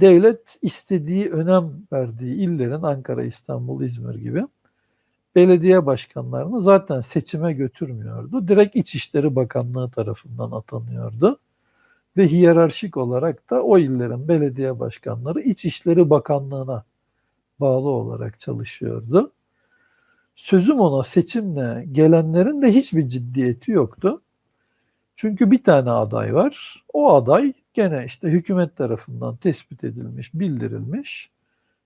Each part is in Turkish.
devlet istediği önem verdiği illerin Ankara, İstanbul, İzmir gibi belediye başkanlarını zaten seçime götürmüyordu. Direkt İçişleri Bakanlığı tarafından atanıyordu. Ve hiyerarşik olarak da o illerin belediye başkanları İçişleri Bakanlığı'na bağlı olarak çalışıyordu. Sözüm ona seçimle gelenlerin de hiçbir ciddiyeti yoktu. Çünkü bir tane aday var. O aday gene işte hükümet tarafından tespit edilmiş, bildirilmiş.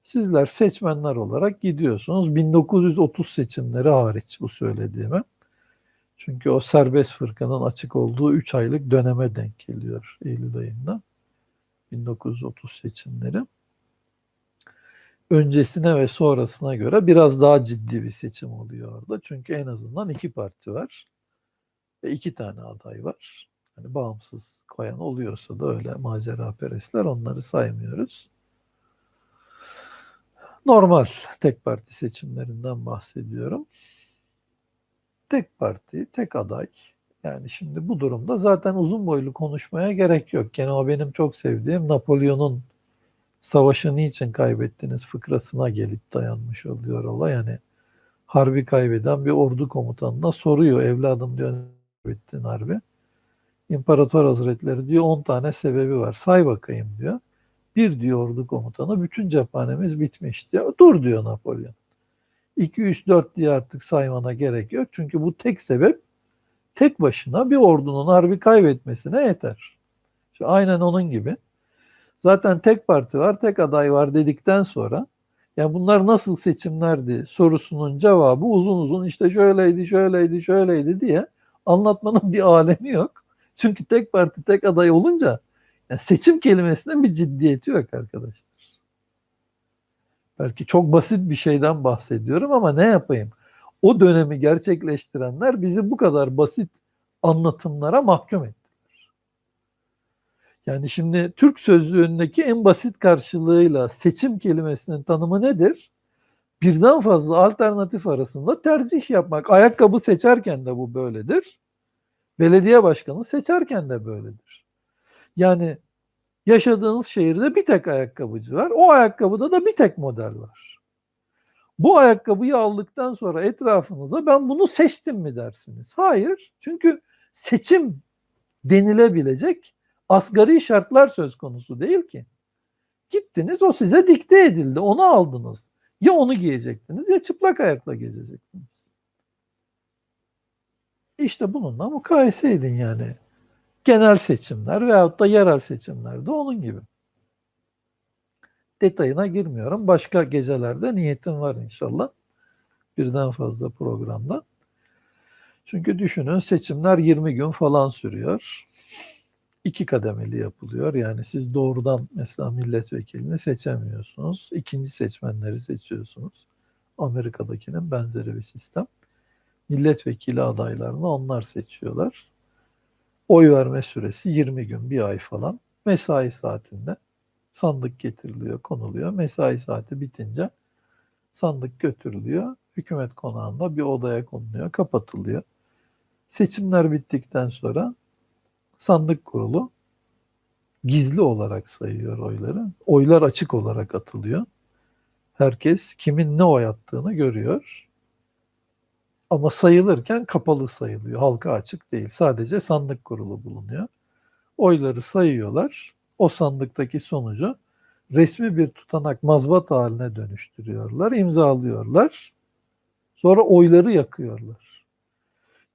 Sizler seçmenler olarak gidiyorsunuz. 1930 seçimleri hariç bu söylediğimi. Çünkü o serbest fırkanın açık olduğu 3 aylık döneme denk geliyor Eylül ayında. 1930 seçimleri. Öncesine ve sonrasına göre biraz daha ciddi bir seçim oluyor orada. Çünkü en azından iki parti var ve iki tane aday var. Hani bağımsız koyan oluyorsa da öyle macera perestler onları saymıyoruz. Normal tek parti seçimlerinden bahsediyorum. Tek parti, tek aday. Yani şimdi bu durumda zaten uzun boylu konuşmaya gerek yok. Gene o benim çok sevdiğim Napolyon'un savaşı niçin kaybettiniz fıkrasına gelip dayanmış oluyor olay. Yani harbi kaybeden bir ordu komutanına soruyor evladım diyor kaybettin harbi. İmparator Hazretleri diyor 10 tane sebebi var say bakayım diyor. Bir diyor ordu komutanı bütün cephanemiz bitmiş diyor. Dur diyor Napolyon. 2, 3, 4 diye artık saymana gerek yok. Çünkü bu tek sebep tek başına bir ordunun harbi kaybetmesine yeter. İşte aynen onun gibi. Zaten tek parti var, tek aday var dedikten sonra ya bunlar nasıl seçimlerdi sorusunun cevabı uzun uzun işte şöyleydi, şöyleydi, şöyleydi diye anlatmanın bir alemi yok. Çünkü tek parti, tek aday olunca yani seçim kelimesinin bir ciddiyeti yok arkadaşlar. Belki çok basit bir şeyden bahsediyorum ama ne yapayım? O dönemi gerçekleştirenler bizi bu kadar basit anlatımlara mahkum ettiler. Yani şimdi Türk sözlüğündeki en basit karşılığıyla seçim kelimesinin tanımı nedir? Birden fazla alternatif arasında tercih yapmak. Ayakkabı seçerken de bu böyledir. Belediye başkanı seçerken de böyledir. Yani yaşadığınız şehirde bir tek ayakkabıcı var. O ayakkabıda da bir tek model var. Bu ayakkabıyı aldıktan sonra etrafınıza ben bunu seçtim mi dersiniz? Hayır. Çünkü seçim denilebilecek asgari şartlar söz konusu değil ki. Gittiniz o size dikte edildi. Onu aldınız. Ya onu giyecektiniz ya çıplak ayakla gezecektiniz. İşte bununla mukayese edin yani. Genel seçimler veyahut da yerel seçimlerde onun gibi. Detayına girmiyorum. Başka gecelerde niyetim var inşallah. Birden fazla programda. Çünkü düşünün seçimler 20 gün falan sürüyor. İki kademeli yapılıyor. Yani siz doğrudan mesela milletvekilini seçemiyorsunuz. İkinci seçmenleri seçiyorsunuz. Amerika'dakinin benzeri bir sistem. Milletvekili adaylarını onlar seçiyorlar. Oy verme süresi 20 gün, bir ay falan. Mesai saatinde sandık getiriliyor, konuluyor. Mesai saati bitince sandık götürülüyor. Hükümet konağında bir odaya konuluyor, kapatılıyor. Seçimler bittikten sonra sandık kurulu gizli olarak sayıyor oyları. Oylar açık olarak atılıyor. Herkes kimin ne oy attığını görüyor. Ama sayılırken kapalı sayılıyor. Halka açık değil. Sadece sandık kurulu bulunuyor. Oyları sayıyorlar. O sandıktaki sonucu resmi bir tutanak mazbat haline dönüştürüyorlar, imzalıyorlar. Sonra oyları yakıyorlar.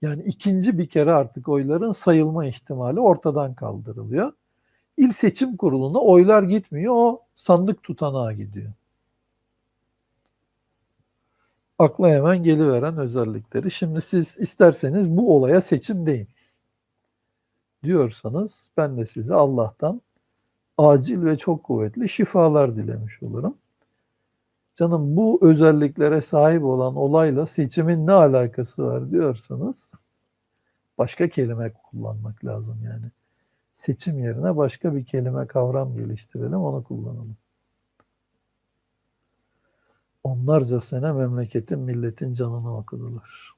Yani ikinci bir kere artık oyların sayılma ihtimali ortadan kaldırılıyor. İl seçim kuruluna oylar gitmiyor, o sandık tutanağa gidiyor. Akla hemen geliveren özellikleri. Şimdi siz isterseniz bu olaya seçim deyin diyorsanız ben de size Allah'tan acil ve çok kuvvetli şifalar dilemiş olurum. Canım bu özelliklere sahip olan olayla seçimin ne alakası var diyorsanız başka kelime kullanmak lazım yani. Seçim yerine başka bir kelime kavram geliştirelim onu kullanalım. Onlarca sene memleketin milletin canını okudular.